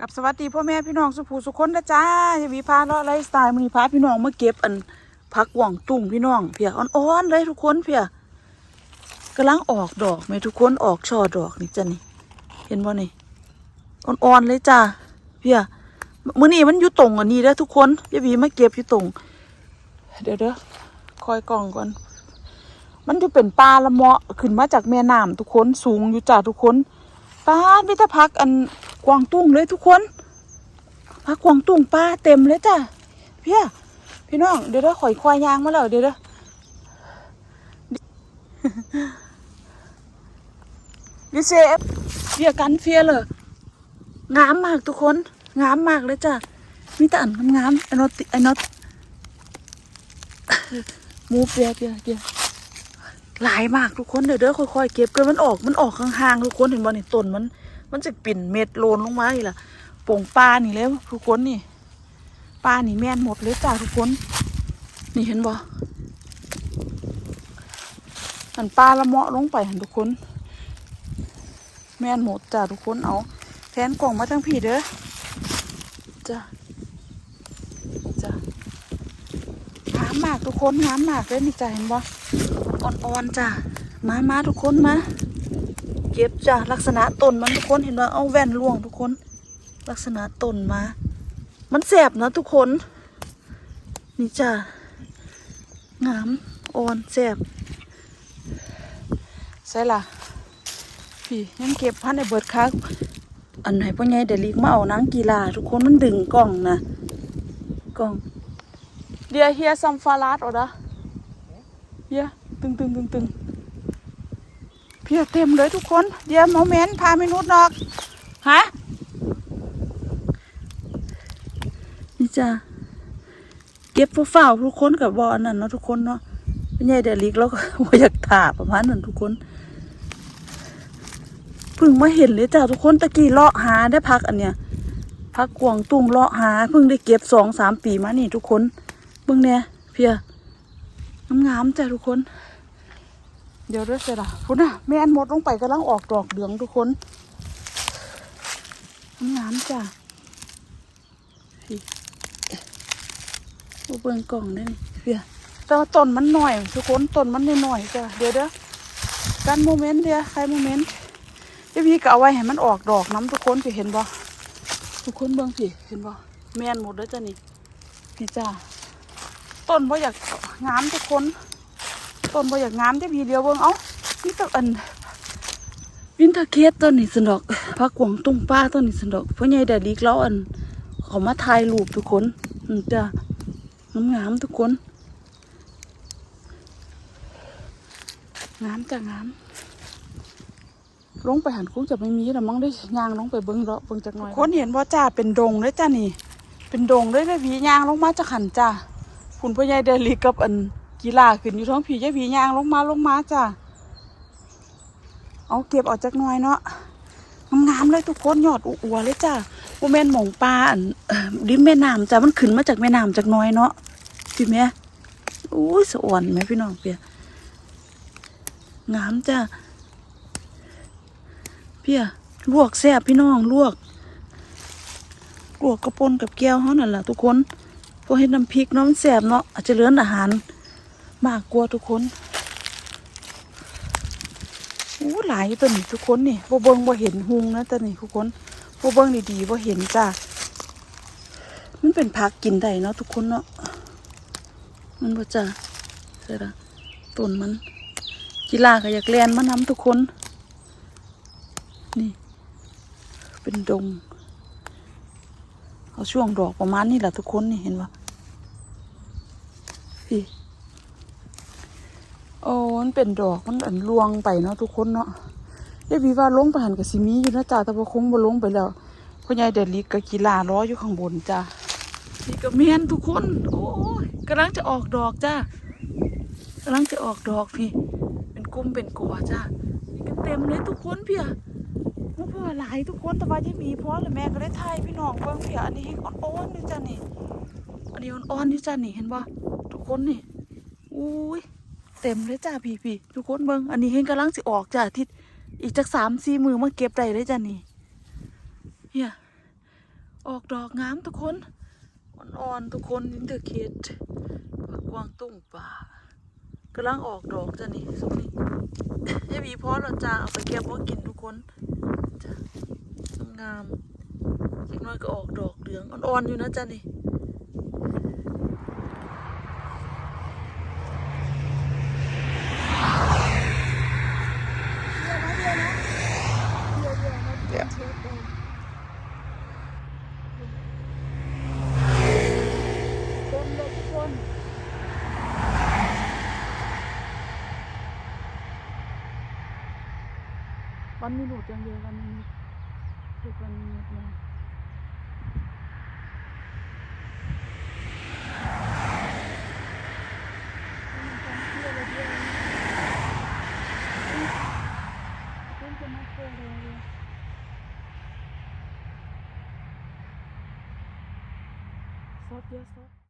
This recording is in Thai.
กับสวัสดีพ่อแม่พี่น้องสุภูสุคนนะจ้าจะมีพาเลาะไลฟ์สไตล์มันนี้พาพี่น้องมาเก็บอันพักหว่องตุ่งพี่น้องเพียอ่อนๆเลยทุกคนเพียกำลังออกดอกไหมทุกคนออกช่อดอกนี่จ้ะนี่ เห็นบ่นี่อ่อนๆเลยจ้าเพียมื้อนี้มันอยู่ตรงอันนี้เด้อทุกคนยายบีมาเก็บอยู่ตรง เดี๋ยวเด้อคอยกล่องก่อน มันจะเป็นปลาละเมาะขึ้นมาจากแม่น้ำทุกคนสูงอยู่จ้าทุกคนปลาไม่แต่พักอัน กวางตุ้งเลยทุกคนพักกวางตุ้งปลาเต็มเลยจ้าเพี่ยพี่น้องเดี๋ยวเด้อข่อยควายยางมาแล้วเดี๋ยวเด้อดิเซฟเฟียกันเฟียเลยงามมากทุกคน งามมากเลยจ้ะมีแต่อันงามไอ้นอตไอ้นอตมูฟเฟียเฟียเฟียหลายมากทุกคนเดี๋ยวเด้อค่อยๆเก็บกันมันออกมันออกห่างๆทุกคนเห็นบ่นี่ต้นมัน มันจะปิ่นเม็ดโลนลงมาอีกล่ะป่งปลานี่แล้วทุกคนนี่ปลานี่แม่นหมดเลยจ้าทุกคน นี่เห็นบ่หันปลาละเมาะลงไปหันทุกคน แม่นหมดจ้าทุกคนเอา แทนกล่องมาทั้งพี่เด้อจ้าจ้างามมากทุกคนงามมากเลยนี่จ้าเห็นบ่อ่อนๆจ้ามามาทุกคนมา เก็บจ้ะลักษณะต้นมันทุกคนเห็นว่าเอาแว่นล่วงทุกคน ลักษณะต้นมา มันแสบนะทุกคน นี่จ้ะงามอ่อนแสบใช่ล่ะพี่ยังเก็บพันในเบิดคักอันไหนพ่อใหญ่เดลิกมาเอานังกีฬาทุกคนมันดึงกล่องนะกล่องเดียเฮียซัมฟาราดออดะเฮียตึงตึงตึงตึง เพียเต็มเลยทุกคนเดี๋ยวโมเมนต์พาเมนุษย์ดอกฮะนี่จ้ะเก็บเฝ้าทุกคนกับบอลนั่นเนาะทุกคนเนาะเป็นไงเดลิกแล้วก็อยากถ่าประมาณนั้นทุกคนเพิ่งมาเห็นเลยจ้ะทุกคนตะกี้เลาะหาได้พักอันเนี้ยพักกวางตุ้งเลาะหาเพิ่งได้เก็บสองสามปีมานี่ทุกคนเบิ่งเนี่ยเพียงามๆจ้ะทุกคน เดี๋ยวเด้อเสร็จละพุ่นน่ะแม่อันหมดลงไปกำลังออกดอกเหลืองทุกคนงามจ้ะดูเบิ่งกล่องได้นี่เพียแต่ว่าต้นมันหน่อย ทุกคนต้นมันหน้อยจ้ะเดี๋ยวเด้อกันโมเมนต์เดียวใครโมเมนต์เดี๋ยพี่ก็เอาไว้ให้มันออกดอกน้ำทุกคนพี่เห็นบ่ทุกคนเบิ่งพี่เห็นบ่แม่นหมดแล้วจ้ะนี่พี่จ้าต้นบ่อยากงามทุกคน ต้นบ่อยากงามได้พีเดียวเบิ่งเอ้านี่ตะอันวินเทอร์เคสต้นนี้สนดอกพักกวางตุ้งป้าต้นนี้สนดอกเพราะไงแดดลีกแล้วอันเขามาถ่ายรูปทุกคนจะงามงามทุกคนงามจ้ะงามลงไปหันคุ้งจะไม่มีแต่มั้งได้ยางลงไปเบิ้งเลาะเบิ้งจักหน่อยคนเห็นว่าจ้าเป็นดงเลยจ้านี่ เป็นดงเลยเลยผียางลงมาจากหันจ้าคุณพ่อใหญ่เดลีกับอัน กีฬาขึ้นอยู่ท้องผียายผียางลงมาลงมาจ้าเอาเก็บออกจากหน่อยเนาะงามๆเลยทุกคนยอดอวเลยจ้าโมเมนหมองปลาอันเอ่อริมแม่น้ำจ้ามันขึ้นมาจากแม่น้ำจากน้อยเนาะพี่แม่อุ้ยสะอ่อนไหมพี่น้องเปียงามจ้าเพียลวกแซ่บพี่น้องลวกลวกกระปนกับแก้วเขานั่นแหละทุกคนพอเห็นน้ำพริกเน้ำแซ่บเนาะอาจจะเลือนอาหาร มากกว่าทุกคนอู้หลายตัวนี่ทุกคนนี่บ่เบิ่งบ่เห็นหุงนะตัวนี่ทุกคนบ่เบิ่งดีๆบ่เห็นจ้ามันเป็นผักกินได้เนาะทุกคนเนาะมันบ่จ้าใช่ละต้นมัน กีฬาก็อยากเรียนมานำทุกคน นี่ เป็นดงเอาช่วงดอกประมาณนี้แหละทุกคนนี่เห็นปะพี่ โอ้มันเป็นดอกมันอันลวงไปเนาะทุกคนเนาะเดี๋ยววีว่าลงไปหันกับซิมีอยู่นะจ้าแต่ว่าคงบ่ลงไปแล้วพ่อใหญ่เดลิกกับกีฬาล้ออยู่ข้างบนจ้านี่ก็เมียนทุกคนโอ้ยกำลังจะออกดอกจ้ากำลังจะออกดอกพี่ เป็นกุ้มเป็นกัวจ้านี่ก็เต็มเลยทุกคนเพี่ยพวกพ่อหลายทุกคนแต่ว่ายังมีพ่อและแม่ก็ได้ถ่ายพี่น้องเบิ่งเพียอันนี้อ่อนๆนี่จ้ะนี่อันนี้อ่อนๆนี่จ้ะนี่เห็นปะทุกคนนี่อุ้ย เต็มเลยจ้ะพี่พี่ทุกคนเบิ่งอันนี้เห็นกำลังสิออกจ้ะอาทิศอีกจักสามสี่มือมาเก็บได้เลยจ้ะนี่เฮียออกดอกงามทุกคนอ่อนๆทุกคนอินเตอร์เคดผักกวางตุ้งป่ากำลังออกดอกจ้ะนี่สุกนี่ยายหวีพอแล้วจ้าเอาไปเก็บไว่ากินทุกคนจ้ะงามๆอีกน้อยก็ออกดอกเหลืองอ่อนๆอยู่นะจ้ะนี่ เดี๋ยว คนเลยทุกคน วันมินุดอย่างเดียววันมินุดทุกวันมินุดเลยซอสเยอะซอส